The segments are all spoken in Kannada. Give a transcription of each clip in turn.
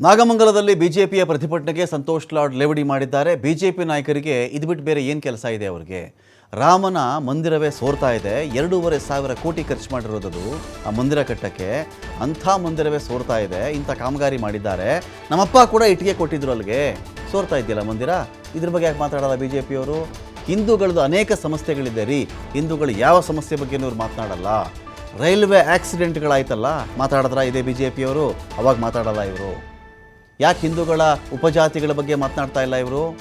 ನಾಗಮಂಗಲದಲ್ಲಿ ಬಿಜೆಪಿಯ ಪ್ರತಿಭಟನೆಗೆ ಸಂತೋಷ್ ಲಾಡ್ ಲೇವಡಿ ಮಾಡಿದ್ದಾರೆ. ಬಿಜೆಪಿ ನಾಯಕರಿಗೆ ಇದು ಬಿಟ್ಟು ಬೇರೆ ಏನು ಕೆಲಸ ಇದೆ ಅವರಿಗೆ? ರಾಮನ ಮಂದಿರವೇ ಸೋರ್ತಾ ಇದೆ. ಎರಡೂವರೆ ಸಾವಿರ ಕೋಟಿ ಖರ್ಚು ಮಾಡಿರೋದದು ಆ ಮಂದಿರ ಕಟ್ಟಕ್ಕೆ. ಅಂಥ ಮಂದಿರವೇ ಸೋರ್ತಾ ಇದೆ. ಇಂಥ ಕಾಮಗಾರಿ ಮಾಡಿದ್ದಾರೆ. ನಮ್ಮಪ್ಪ ಕೂಡ ಇಟ್ಟಿಗೆ ಕೊಟ್ಟಿದ್ರು ಅಲ್ಲಿಗೆ. ಸೋರ್ತಾ ಇದೆಯಲ್ಲ ಮಂದಿರ? ಇದ್ರ ಬಗ್ಗೆ ಯಾಕೆ ಮಾತಾಡಲ್ಲ ಬಿ ಜೆ ಪಿಯವರು ಹಿಂದೂಗಳದ್ದು ಅನೇಕ ಸಮಸ್ಯೆಗಳಿದೆ ರೀ. ಹಿಂದೂಗಳು ಯಾವ ಸಮಸ್ಯೆ ಬಗ್ಗೆ ಇವ್ರು ಮಾತನಾಡಲ್ಲ. ರೈಲ್ವೆ ಆಕ್ಸಿಡೆಂಟ್ಗಳಾಯ್ತಲ್ಲ? ಮಾತಾಡಿದ್ರ ಇದೇ ಬಿ ಜೆ ಪಿಯವರು ಅವಾಗ ಮಾತಾಡಲ್ಲ ಇವರು. ಯಾಕೆ ಹಿಂದೂಗಳ ಉಪಜಾತಿಗಳ ಬಗ್ಗೆ ಮಾತನಾಡ್ತಾ ಇಲ್ಲ ಇವರು?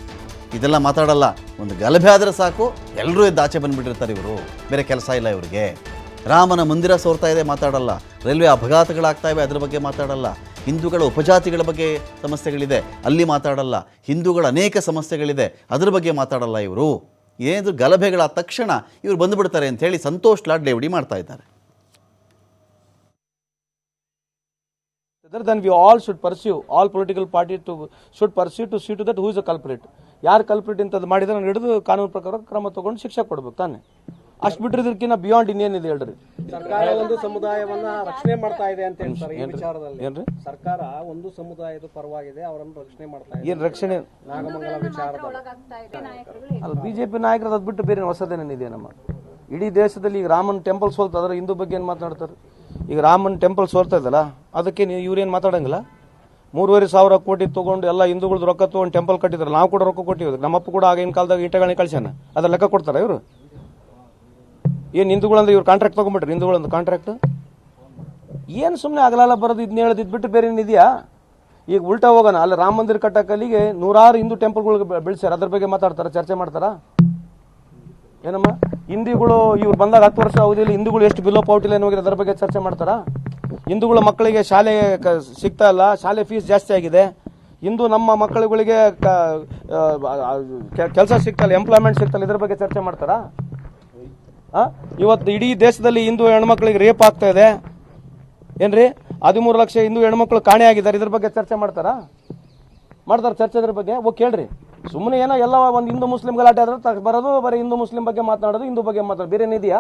ಇದೆಲ್ಲ ಮಾತಾಡಲ್ಲ. ಒಂದು ಗಲಭೆ ಆದರೆ ಸಾಕು ಎಲ್ಲರೂ ಎದ್ದು ಆಚೆ ಬಂದುಬಿಟ್ಟಿರ್ತಾರೆ ಇವರು. ಬೇರೆ ಕೆಲಸ ಇಲ್ಲ ಇವರಿಗೆ. ರಾಮನ ಮಂದಿರ ಸೋರ್ತಾ ಇದೆ ಮಾತಾಡಲ್ಲ. ರೈಲ್ವೆ ಅಪಘಾತಗಳಾಗ್ತಾ ಇವೆ, ಅದ್ರ ಬಗ್ಗೆ ಮಾತಾಡಲ್ಲ. ಹಿಂದೂಗಳ ಉಪಜಾತಿಗಳ ಬಗ್ಗೆ ಸಮಸ್ಯೆಗಳಿದೆ, ಅಲ್ಲಿ ಮಾತಾಡಲ್ಲ. ಹಿಂದೂಗಳ ಅನೇಕ ಸಮಸ್ಯೆಗಳಿದೆ, ಅದ್ರ ಬಗ್ಗೆ ಮಾತಾಡಲ್ಲ ಇವರು. ಏನಾದರೂ ಗಲಭೆಗಳಾದ ತಕ್ಷಣ ಇವರು ಬಂದುಬಿಡ್ತಾರೆ ಅಂಥೇಳಿ ಸಂತೋಷ್ ಲಾಡ್ ಡೇವಡಿ ಮಾಡ್ತಾ ಇದ್ದಾರೆ. Rather than we all should pursue, all political parties to should pursue to see to that who is the culprit. ಯಾರು ಕಲ್ಪ್ರಿಟ್ ಇಂಥದ್ದು ಮಾಡಿದ್ರೆ ನಾನು ಹಿಡಿದು ಕಾನೂನು ಪ್ರಕಾರ ಕ್ರಮ ತಗೊಂಡು ಶಿಕ್ಷೆ ಕೊಡ್ಬೇಕು ತಾನೆ. ಅಷ್ಟು ಬಿಟ್ಟರೆ ಇದಕ್ಕಿಂತ ಬಿಯಾಂಡ್ ಇನ್ನೇನಿದೆ ಹೇಳ್ರಿ. ಸರ್ಕಾರ ಒಂದು ಸಮುದಾಯವನ್ನ ರಕ್ಷಣೆ ಮಾಡ್ತಾ ಇದೆ ಅಂತ ಹೇಳ್ತಾರೆ ಈ ವಿಚಾರದಲ್ಲಿ. ಏನ್ರಿ? ಸರ್ಕಾರ ಒಂದು ಸಮುದಾಯದ ಪರವಾಗಿದೆ ಅವರನ್ನು ರಕ್ಷಣೆ ಮಾಡ್ತಾ ಇದೆ. ಏನ್ ರಕ್ಷಣೆ? ನಾಗಮಂಗಲ ವಿಚಾರದಲ್ಲಿ. ಅಲ್ಲ ಬಿಜೆಪಿ ನಾಯಕರು ಅದು ಬಿಟ್ಟು ಬೇರೆ ಹೊಸದೇನಿದೆ ನಮ್ಮ? ಇಡೀ ದೇಶದಲ್ಲಿ ಈಗ ರಾಮನ್ ಟೆಂಪಲ್ ಸೋಲ್ತಾ ಇದ್ರೆ ಹಿಂದೂ ಬಗ್ಗೆ ಏನು ಮಾತನಾಡ್ತಾರೆ ಈಗ ರಾಮನ್ ಟೆಂಪಲ್ ಸೋರ್ತಾ ಇದ್ದಲ್ಲ, ಅದಕ್ಕೆ ನೀವು ಇವ್ರೇನು ಮಾತಾಡಂಗಿಲ್ಲ? ಮೂರುವರೆ ಸಾವಿರ ಕೋಟಿ ತೊಗೊಂಡು ಎಲ್ಲ ಹಿಂದೂಗಳದ್ದು ರೊಕ್ಕ ತೊಗೊಂಡು ಟೆಂಪಲ್ ಕಟ್ಟಿದ್ರು, ನಾವು ಕೂಡ ರೊಕ್ಕ ಕೊಟ್ಟಿವಿ ನಮ್ಮಪ್ಪ ಕೂಡ ಆಗಿನ ಕಾಲದಾಗ ಈಟಗಳನ್ನ ಕಳ್ಸ್ಯಾನ. ಅದ್ರ ಲೆಕ್ಕ ಕೊಡ್ತಾರ ಇವರು? ಏನು ಹಿಂದೂಗಳಂದ್ರೆ ಇವ್ರು ಕಾಂಟ್ರಾಕ್ಟ್ ತಗೊಂಡ್ಬಿಟ್ರಿ ಹಿಂದೂಗಳಂದು ಕಾಂಟ್ರಾಕ್ಟ್ ಏನು ಸುಮ್ಮನೆ ಆಗಲಲ್ಲ ಬರೋದು ಇದನ್ನ ಹೇಳೋದು ಇದು ಬಿಟ್ಟು ಬೇರೆ ಏನಿದೆಯಾ ಈಗ ಉಲ್ಟಾ ಹೋಗೋಣ, ಅಲ್ಲಿ ರಾಮ ಮಂದಿರ ಕಟ್ಟಕ್ಕಲ್ಲಿಗೆ ನೂರಾರು ಹಿಂದೂ ಟೆಂಪಲ್ಗಳಿಗೆ ಬೆಳೆಸ್ಯಾರ. ಅದ್ರ ಬಗ್ಗೆ ಮಾತಾಡ್ತಾರ? ಚರ್ಚೆ ಮಾಡ್ತಾರ? ಏನಮ್ಮ? ಹಿಂದೂಗಳು, ಇವ್ರು ಬಂದಾಗ ಹತ್ತು ವರ್ಷ ಅವಧಿಯಲ್ಲಿ ಹಿಂದೂಗಳು ಎಷ್ಟು ಬಿಲೋ ಪೌಟಿಲ್ ಹೋಗಿದೆ, ಅದರ ಬಗ್ಗೆ ಚರ್ಚೆ ಮಾಡ್ತಾರಾ? ಹಿಂದೂಗಳ ಮಕ್ಕಳಿಗೆ ಶಾಲೆ ಸಿಗ್ತಾ ಇಲ್ಲ, ಶಾಲೆ ಫೀಸ್ ಜಾಸ್ತಿ ಆಗಿದೆ. ಇಂದು ನಮ್ಮ ಮಕ್ಕಳುಗಳಿಗೆ ಕೆಲಸ ಸಿಗ್ತಲ್ಲ ಎಂಪ್ಲಾಯ್ಮೆಂಟ್ ಸಿಗ್ತಲ್ಲ ಇದ್ರ ಬಗ್ಗೆ ಚರ್ಚೆ ಮಾಡ್ತಾರಾ? ಇವತ್ತು ಇಡೀ ದೇಶದಲ್ಲಿ ಹಿಂದೂ ಹೆಣ್ಮಕ್ಳಿಗೆ ರೇಪ್ ಆಗ್ತಾ ಇದೆ. ಏನ್ರಿ? ಹದಿಮೂರು ಲಕ್ಷ ಹಿಂದೂ ಹೆಣ್ಮಕ್ಳು ಕಾಣೆ ಆಗಿದ್ದಾರೆ, ಇದ್ರ ಬಗ್ಗೆ ಚರ್ಚೆ ಮಾಡ್ತಾರಾ? ಮಾಡ್ತಾರೆ ಚರ್ಚೆ ಇದ್ರ ಬಗ್ಗೆ? ಓಕೆ ಕೇಳ್ರಿ. ಸುಮ್ಮನೆ ಏನೋ ಎಲ್ಲ ಒಂದು ಹಿಂದೂ ಮುಸ್ಲಿಂ ಗಲಾಟೆ ಆದ್ರೆ ತಗ ಬರೋದು, ಬರೀ ಹಿಂದೂ ಮುಸ್ಲಿಂ ಬಗ್ಗೆ ಮಾತನಾಡೋದು, ಹಿಂದೂ ಬಗ್ಗೆ ಮಾತಾಡೋದು ಬೇರೆ ಏನಿದೆಯಾ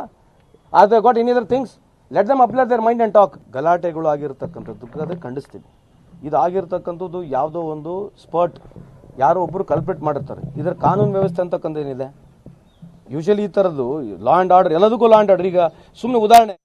ಆದರೆ got in other things let them apply their mind and talk ಗಲಾಟೆಗಳು ಆಗಿರ್ತಕ್ಕಂಥದ್ದು ಅದಕ್ಕೆ ಖಂಡಿಸ್ತೀವಿ ಇದು ಆಗಿರ್ತಕ್ಕಂಥದ್ದು ಯಾವುದೋ ಒಂದು ಸ್ಪರ್ಟ್ ಯಾರೋ ಒಬ್ಬರು ಕಲ್ಪ್ರೇಟ್ ಮಾಡಿರ್ತಾರೆ. ಇದರ ಕಾನೂನು ವ್ಯವಸ್ಥೆ ಅಂತಕ್ಕಂಥ ಏನಿದೆ? ಯೂಶಲಿ ಈ ಥರದ್ದು ಲಾ ಆ್ಯಂಡ್ ಆರ್ಡರ್ ಎಲ್ಲದಕ್ಕೂ ಲಾ ಆ್ಯಂಡ್ ಆರ್ಡರ್ ಈಗ ಸುಮ್ಮನೆ ಉದಾಹರಣೆ